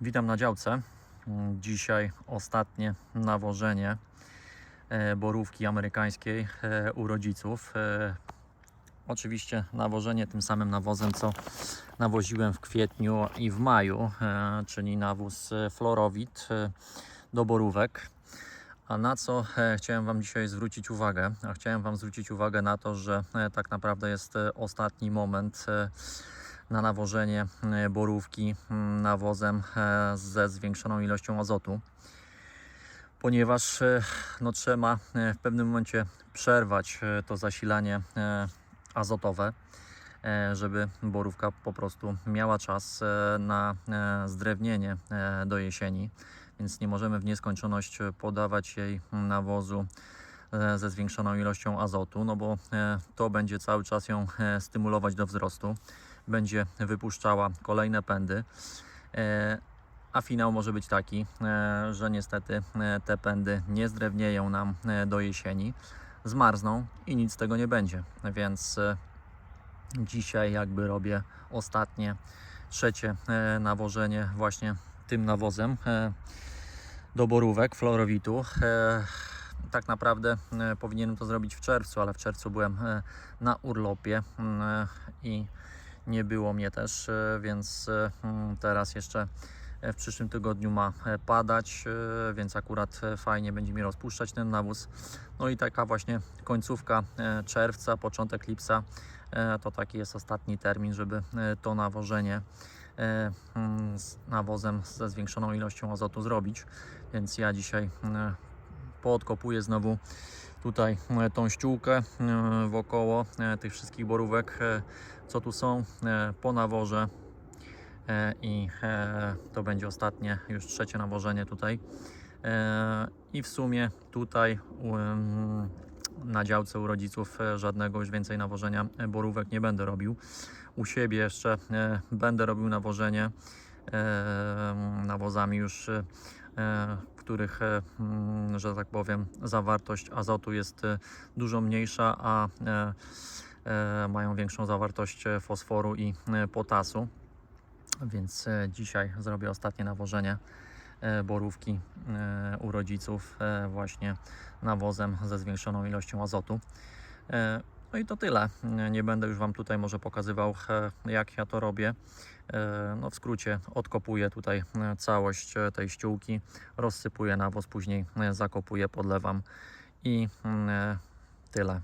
Witam na działce. Dzisiaj ostatnie nawożenie e, borówki amerykańskiej e, u rodziców. E, Oczywiście nawożenie tym samym nawozem, co nawoziłem w kwietniu i w maju, czyli nawóz Florowit do borówek. A na co chciałem Wam dzisiaj zwrócić uwagę? A chciałem Wam zwrócić uwagę na to, że tak naprawdę jest ostatni moment na nawożenie e, borówki mm, nawozem e, ze zwiększoną ilością azotu, ponieważ e, no, trzeba w pewnym momencie przerwać to zasilanie azotowe, żeby borówka po prostu miała czas na zdrewnienie do jesieni, więc nie możemy w nieskończoność podawać jej nawozu ze zwiększoną ilością azotu, no bo to będzie cały czas ją stymulować do wzrostu, będzie wypuszczała kolejne pędy. e, A finał może być taki, e, że niestety e, te pędy nie zdrewnieją nam do jesieni, zmarzną i nic z tego nie będzie. Więc dzisiaj jakby robię ostatnie, trzecie nawożenie właśnie tym nawozem do borówek florowitu. Tak naprawdę powinienem to zrobić w czerwcu, ale w czerwcu byłem na urlopie mm, i nie było mnie też, e, więc e, mm, teraz jeszcze e, w przyszłym tygodniu ma padać, więc akurat fajnie będzie mi rozpuszczać ten nawóz. No i taka właśnie końcówka czerwca, początek lipca to taki jest ostatni termin, żeby to nawożenie e, mm, z nawozem ze zwiększoną ilością azotu zrobić. Więc ja dzisiaj e, poodkopuję znowu tutaj e, tą ściółkę e, wokoło e, tych wszystkich borówek, co tu są po naworze i to będzie ostatnie, już trzecie nawożenie tutaj. I w sumie tutaj na działce u rodziców żadnego już więcej nawożenia borówek nie będę robił. U siebie jeszcze będę robił nawożenie nawozami już, których, e, mm, że tak powiem, zawartość azotu jest e, dużo mniejsza, a e, mają większą zawartość fosforu i potasu. Więc dzisiaj zrobię ostatnie nawożenie borówki u rodziców właśnie nawozem ze zwiększoną ilością azotu. No i to tyle. Nie będę już Wam tutaj może pokazywał jak ja to robię. E, No w skrócie odkopuję tutaj e, całość e, tej ściółki, rozsypuję nawóz, później zakopuję, podlewam i mm, tyle.